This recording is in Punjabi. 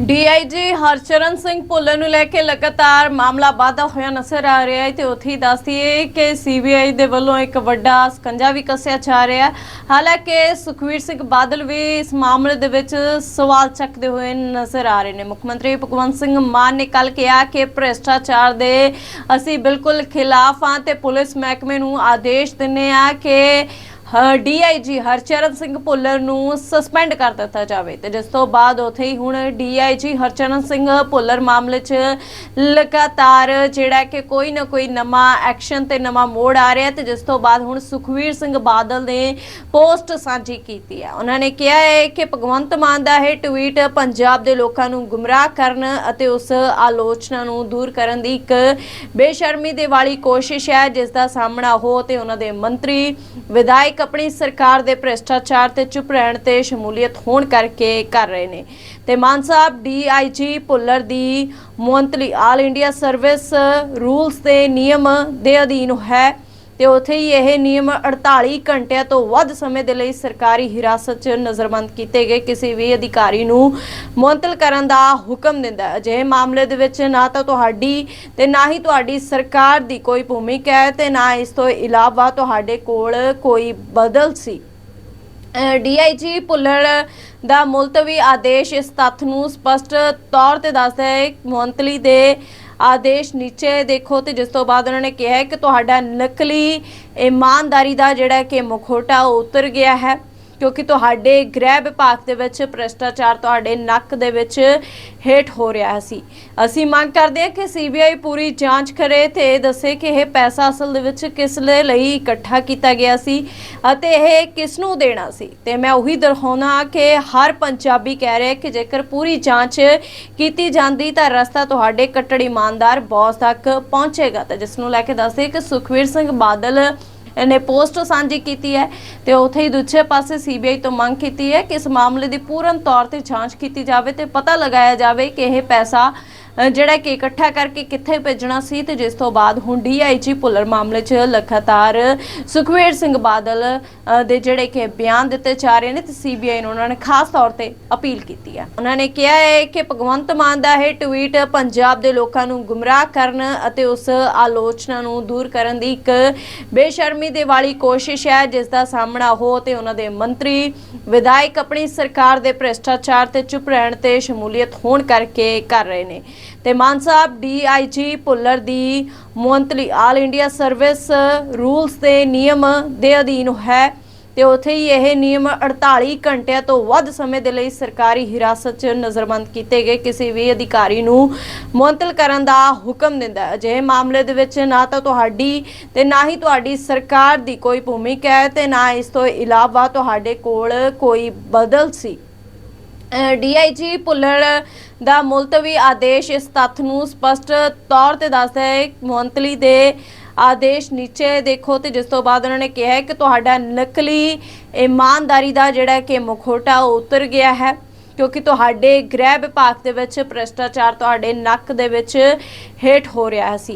ਡੀਆਈਜੀ ਹਰਚਰਨ ਸਿੰਘ ਭੁੱਲਰ ਨੂੰ ਲੈ ਕੇ ਲਗਾਤਾਰ ਮਾਮਲਾ ਵਾਧਾ ਹੋਇਆ ਨਜ਼ਰ ਆ ਰਿਹਾ ਹੈ ਤੇ ਉੱਥੇ ਹੀ ਦੱਸਦੀਏ ਕਿ ਸੀਬੀਆਈ ਦੇ ਵੱਲੋਂ ਇੱਕ ਵੱਡਾ ਸਕੰਜਾ ਵੀ ਕੱਸਿਆ ਜਾ ਰਿਹਾ ਹੈ। ਹਾਲਾਂਕਿ ਸੁਖਵੀਰ ਸਿੰਘ ਬਾਦਲ ਵੀ ਇਸ ਮਾਮਲੇ ਦੇ ਵਿੱਚ ਸਵਾਲ ਚੱਕਦੇ ਹੋਏ ਨਜ਼ਰ ਆ ਰਹੇ ਨੇ। ਮੁੱਖ ਮੰਤਰੀ ਭਗਵੰਤ ਸਿੰਘ ਮਾਨ ਨੇ ਕੱਲ ਕਿਹਾ ਕਿ ਭ੍ਰਿਸ਼ਟਾਚਾਰ ਦੇ ਅਸੀਂ ਬਿਲਕੁਲ ਖਿਲਾਫ ਹਾਂ ਤੇ ਪੁਲਿਸ ਮਹਿਕਮੇ ਨੂੰ ਆਦੇਸ਼ ਦਿੰਨੇ ਆ ਕਿ ਡੀਆਈਜੀ ਹਰਚਰਨ ਸਿੰਘ ਭੁੱਲਰ ਨੂੰ ਸਸਪੈਂਡ ਕਰ ਦਿੱਤਾ ਜਾਵੇ ਤੇ ਜਿਸ ਤੋਂ ਬਾਅਦ ਉਥੇ ਹੀ ਹੁਣ ਡੀਆਈਜੀ ਹਰਚਰਨ ਸਿੰਘ ਭੁੱਲਰ ਮਾਮਲੇ 'ਚ ਲਗਾਤਾਰ ਜਿਹੜਾ ਕਿ ਕੋਈ ਨਾ ਕੋਈ ਨਵਾਂ ਐਕਸ਼ਨ ਤੇ ਨਵਾਂ ਮੋੜ ਆ ਰਿਹਾ ਤੇ ਜਿਸ ਤੋਂ ਬਾਅਦ ਹੁਣ ਸੁਖਵੀਰ ਸਿੰਘ ਬਾਦਲ ਨੇ ਪੋਸਟ ਸਾਂਝੀ ਕੀਤੀ ਹੈ। ਉਹਨਾਂ ਨੇ ਕਿਹਾ ਹੈ ਕਿ ਭਗਵੰਤ ਮਾਨ ਦਾ ਇਹ ਟਵੀਟ ਪੰਜਾਬ ਦੇ ਲੋਕਾਂ ਨੂੰ ਗੁੰਮਰਾਹ ਕਰਨ ਅਤੇ ਉਸ ਆਲੋਚਨਾ ਨੂੰ ਦੂਰ ਕਰਨ ਦੀ ਇੱਕ ਬੇਸ਼ਰਮੀ ਦੇ ਵਾਲੀ ਕੋਸ਼ਿਸ਼ ਹੈ ਜਿਸ ਦਾ ਸਾਹਮਣਾ ਉਹ ਤੇ ਉਹਨਾਂ ਦੇ ਮੰਤਰੀ, ਵਿਧਾਇਕ ਆਪਣੀ ਸਰਕਾਰ ਦੇ ਭ੍ਰਿਸ਼ਟਾਚਾਰ ਤੇ ਚੁੱਪ ਰਹਿਣ ਤੇ ਸ਼ਮੂਲੀਅਤ ਹੋਣ ਕਰਕੇ ਕਰ ਰਹੇ ਨੇ। ਤੇ ਮਾਨ ਸਾਹਿਬ ਡੀਆਈਜੀ ਭੁੱਲਰ ਦੀ ਮੁਅੰਤਲੀ ਆਲ ਇੰਡੀਆ ਸਰਵਿਸ ਰੂਲਸ ਦੇ ਨਿਯਮ ਦੇ ਅਧੀਨ ਹੈ। ਤੇ ਉੱਥੇ ਹੀ ਇਹ ਨਿਯਮ 48 ਘੰਟਿਆਂ ਤੋਂ ਵੱਧ ਸਮੇਂ ਦੇ ਲਈ ਸਰਕਾਰੀ ਹਿਰਾਸਤ 'ਚ ਨਜ਼ਰਬੰਦ ਕੀਤੇ ਗਏ। ਕਿਸੇ ਵੀ ਅਧਿਕਾਰੀ ਨੂੰ ਮੁਅੱਤਲ ਕਰਨ ਦਾ ਹੁਕਮ ਦਿੰਦਾ ਹੈ। ਅਜਿਹੇ ਮਾਮਲੇ ਦੇ ਵਿੱਚ ਨਾ ਤਾਂ ਤੁਹਾਡੀ ਤੇ ਨਾ ਹੀ ਤੁਹਾਡੀ ਸਰਕਾਰ ਦੀ ਕੋਈ ਭੂਮਿਕਾ ਹੈ ਤੇ ਨਾ ਇਸ ਤੋਂ ਇਲਾਵਾ ਤੁਹਾਡੇ ਕੋਲ ਕੋਈ ਬਦਲ ਸੀ। ਡੀਆਈਜੀ ਭੁੱਲਰ ਦਾ ਮੁਲਤਵੀ ਆਦੇਸ਼ ਇਸ ਤੱਥ ਨੂੰ ਸਪਸ਼ਟ ਤੌਰ ਤੇ ਦੱਸਦਾ ਹੈ। ਮੁਅੰਤਲੀ ਦੇ ਆਦੇਸ਼ ਨੀਚੇ ਦੇਖੋ ਤੇ ਜਿਸ ਤੋਂ ਬਾਅਦ ਉਹਨਾਂ ਨੇ ਕਿਹਾ ਹੈ ਕਿ ਤੁਹਾਡਾ ਨਕਲੀ ਇਮਾਨਦਾਰੀ ਦਾ ਜਿਹੜਾ ਕਿ ਮੁਖੌਟਾ ਉਹ ਉਤਰ ਗਿਆ ਹੈ। ਕਿਉਂਕਿ ਤੁਹਾਡੇ ਗ੍ਰਹਿ ਵਿਭਾਗ ਦੇ ਵਿੱਚ ਭ੍ਰਿਸ਼ਟਾਚਾਰ ਤੁਹਾਡੇ ਨੱਕ ਦੇ ਵਿੱਚ ਹੇਠ ਹੋ ਰਿਹਾ ਸੀ ਅਸੀਂ। ਮੰਗ ਕਰਦੇ ਹਾਂ ਕਿ ਸੀਬੀਆਈ ਪੂਰੀ ਜਾਂਚ ਕਰੇ ਤੇ ਇਹ ਦੱਸੇ ਕਿ ਇਹ ਪੈਸਾ ਅਸਲ ਦੇ ਵਿੱਚ ਕਿਸ ਲਈ ਇਕੱਠਾ ਕੀਤਾ ਗਿਆ ਸੀ ਅਤੇ ਇਹ ਕਿਸ ਨੂੰ ਦੇਣਾ ਸੀ। ਤੇ ਮੈਂ ਉਹੀ ਦਿਖਾਉਣਾ ਕਿ ਹਰ ਪੰਜਾਬੀ ਕਹਿ ਰਿਹਾ ਕਿ ਜੇਕਰ ਪੂਰੀ ਜਾਂਚ ਕੀਤੀ ਜਾਂਦੀ ਤਾਂ ਰਸਤਾ ਤੁਹਾਡੇ ਕੱਟੜ ਇਮਾਨਦਾਰ ਬੌਸ ਤੱਕ ਪਹੁੰਚੇਗਾ। ਤਾਂ ਜਿਸ ਨੂੰ ਲੈ ਕੇ ਦੱਸਦੇ ਕਿ ਸੁਖਵੀਰ ਸਿੰਘ ਬਾਦਲ ਨੇ ਪੋਸਟ ਸਾਂਝੀ ਕੀਤੀ ਹੈ ਤੇ ਉੱਥੇ ਹੀ ਦੂਜੇ ਪਾਸੇ ਸੀਬੀਆਈ ਤੋਂ ਮੰਗ ਕੀਤੀ ਹੈ ਕਿ ਇਸ ਮਾਮਲੇ ਦੀ ਪੂਰਨ ਤੌਰ ਤੇ ਜਾਂਚ ਕੀਤੀ ਜਾਵੇ ਤੇ ਪਤਾ ਲਗਾਇਆ ਜਾਵੇ ਕਿ ਇਹ ਪੈਸਾ ਜਿਹੜਾ ਕਿ ਇਕੱਠਾ ਕਰਕੇ ਕਿੱਥੇ ਭੇਜਣਾ ਸੀ ਤੇ ਜਿਸ ਤੋਂ ਬਾਅਦ ਹੁਣ ਡੀਆਈਜੀ ਭੁੱਲਰ ਮਾਮਲੇ 'ਚ ਲਗਾਤਾਰ ਸੁਖਵੀਰ ਸਿੰਘ ਬਾਦਲ ਦੇ ਜਿਹੜੇ ਕਿ ਬਿਆਨ ਦਿੱਤੇ ਜਾ ਰਹੇ ਨੇ ਤੇ ਸੀਬੀਆਈ ਨੂੰ ਉਹਨਾਂ ਨੇ ਖਾਸ ਤੌਰ ਤੇ ਅਪੀਲ ਕੀਤੀ ਹੈ। ਉਹਨਾਂ ਨੇ ਕਿਹਾ ਹੈ ਕਿ ਭਗਵੰਤ ਮਾਨ ਦਾ ਇਹ ਟਵੀਟ ਪੰਜਾਬ ਦੇ ਲੋਕਾਂ ਨੂੰ ਗੁੰਮਰਾਹ ਕਰਨ ਅਤੇ ਉਸ ਆਲੋਚਨਾ ਨੂੰ ਦੂਰ ਕਰਨ ਦੀ ਇੱਕ ਬੇਸ਼ਰਮੀ ਦੇ ਵਾਲੀ ਕੋਸ਼ਿਸ਼ ਹੈ, ਜਿਸ ਦਾ ਸਾਹਮਣਾ ਉਹ ਤੇ ਉਹਨਾਂ ਦੇ ਮੰਤਰੀ, ਵਿਧਾਇਕ ਆਪਣੀ ਸਰਕਾਰ ਦੇ ਭ੍ਰਿਸ਼ਟਾਚਾਰ ਤੇ ਚੁੱਪ ਰਹਿਣ ਤੇ ਸ਼ਮੂਲੀਅਤ ਹੋਣ ਕਰਕੇ ਕਰ ਰਹੇ ਨੇ। ਤੇ ਮਾਨ ਸਾਹਿਬ ਡੀਆਈਜੀ ਭੁੱਲਰ ਦੀ ਮੁਅੰਤਲੀ ਆਲ ਇੰਡੀਆ ਸਰਵਿਸ ਰੂਲਸ ਦੇ ਨਿਯਮ ਦੇ ਅਧੀਨ ਹੈ ਤੇ ਉੱਥੇ ਹੀ ਇਹ ਨਿਯਮ 48 ਘੰਟਿਆਂ ਤੋਂ ਵੱਧ ਸਮੇਂ ਦੇ ਲਈ ਸਰਕਾਰੀ ਹਿਰਾਸਤ 'ਚ ਨਜ਼ਰਬੰਦ ਕੀਤੇ ਗਏ। ਕਿਸੇ ਵੀ ਅਧਿਕਾਰੀ ਨੂੰ ਮੁਅੰਤਲ ਕਰਨ ਦਾ ਹੁਕਮ ਦਿੰਦਾ ਹੈ। ਅਜਿਹੇ ਮਾਮਲੇ ਦੇ ਵਿੱਚ ਨਾ ਤਾਂ ਤੁਹਾਡੀ ਤੇ ਨਾ ਹੀ ਤੁਹਾਡੀ ਸਰਕਾਰ ਦੀ ਕੋਈ ਭੂਮਿਕਾ ਹੈ ਤੇ ਨਾ ਇਸ ਤੋਂ ਇਲਾਵਾ ਤੁਹਾਡੇ ਕੋਲ ਕੋਈ ਬਦਲ ਸੀ। ਡੀਆਈਜੀ ਭੁੱਲਰ ਦਾ ਮੁਲਤਵੀ ਆਦੇਸ਼ ਇਸ ਤੱਥ ਨੂੰ ਸਪਸ਼ਟ ਤੌਰ ਤੇ ਦੱਸਦਾ ਹੈ। ਮੁਅੰਤਲੀ ਦੇ ਆਦੇਸ਼ ਨੀਚੇ ਦੇਖੋ ਤੇ ਜਿਸ ਤੋਂ ਬਾਅਦ ਉਹਨਾਂ ਨੇ ਕਿਹਾ ਕਿ ਤੁਹਾਡਾ ਨਕਲੀ ਇਮਾਨਦਾਰੀ ਦਾ ਜਿਹੜਾ ਕਿ ਮੁਖੋਟਾ ਉਹ ਉਤਰ ਗਿਆ ਹੈ, ਕਿਉਂਕਿ ਤੁਹਾਡੇ ਗ੍ਰਹਿ ਵਿਭਾਗ ਦੇ ਵਿੱਚ ਭ੍ਰਿਸ਼ਟਾਚਾਰ ਤੁਹਾਡੇ ਨੱਕ ਦੇ ਵਿੱਚ ਹੇਠ ਹੋ ਰਿਹਾ ਸੀ